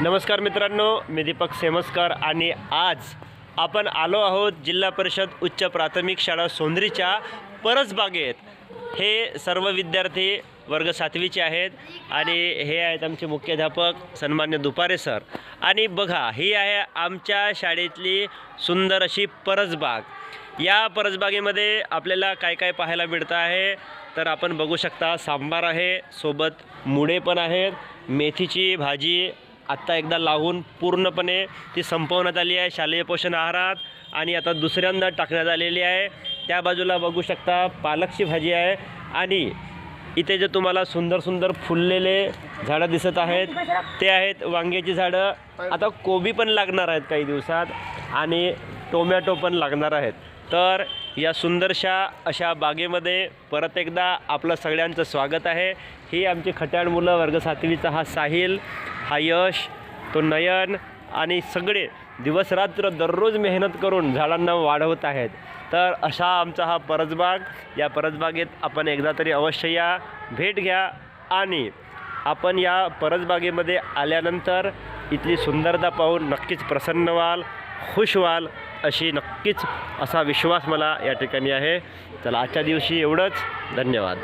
नमस्कार मित्रांनो मी दीपक सेमस्कर आणि आज आपण आलो आहोत जिल्हा परिषद उच्च प्राथमिक शाळा सोंद्रीच्या परसबागेत. हे सर्व विद्यार्थी वर्ग सातवीचे आहेत आणि हे आहेत आमचे मुख्याध्यापक सन्मान्य दुपारे सर. आणि बघा ही आहे आमच्या शाळेतली सुंदर अशी परसबाग. या परसबागेमध्ये आपल्याला काय काय पाहायला मिळतं आहे तर आपण बघू शकता सांबार आहे सोबत मुळे पण आहेत मेथीची भाजी आत्ता एकदा लावून पूर्णपणे ती संपवण्यात आली आहे. शालेय पोषण आहारात आणि आता दुसऱ्यांदा टाकण्यात आलेली आहे. त्या बाजूला बघू शकता पालकची भाजी आहे. आणि इथे जे तुम्हाला सुंदर सुंदर फुललेले झाडं दिसत आहेत ते आहेत वांग्याची झाडं. आता कोबी पण लागणार आहेत काही दिवसात आणि टोमॅटो पण लागणार आहेत. तर या सुंदरशा अशा बागेमध्ये परत एकदा आपलं सगळ्यांचं स्वागत आहे. ही आमची खट्याळ मुलं वर्ग सातवीचा हा साहिल. हा यश तो नयन आणि सगळे दिवसरात्र दररोज मेहनत करून झाडांना वाढवत आहेत. तर असा आमचा हा परसबाग. या परसबागेत आपण एकदा तरी अवश्य या. भेट घ्या आणि आपण या परसबागेमध्ये आल्यानंतर इथली सुंदरता पाहून नक्कीच प्रसन्न व्हाल खुश व्हाल अशी नक्कीच असा विश्वास मला या ठिकाणी आहे. चला आजच्या दिवशी एवढंच. धन्यवाद.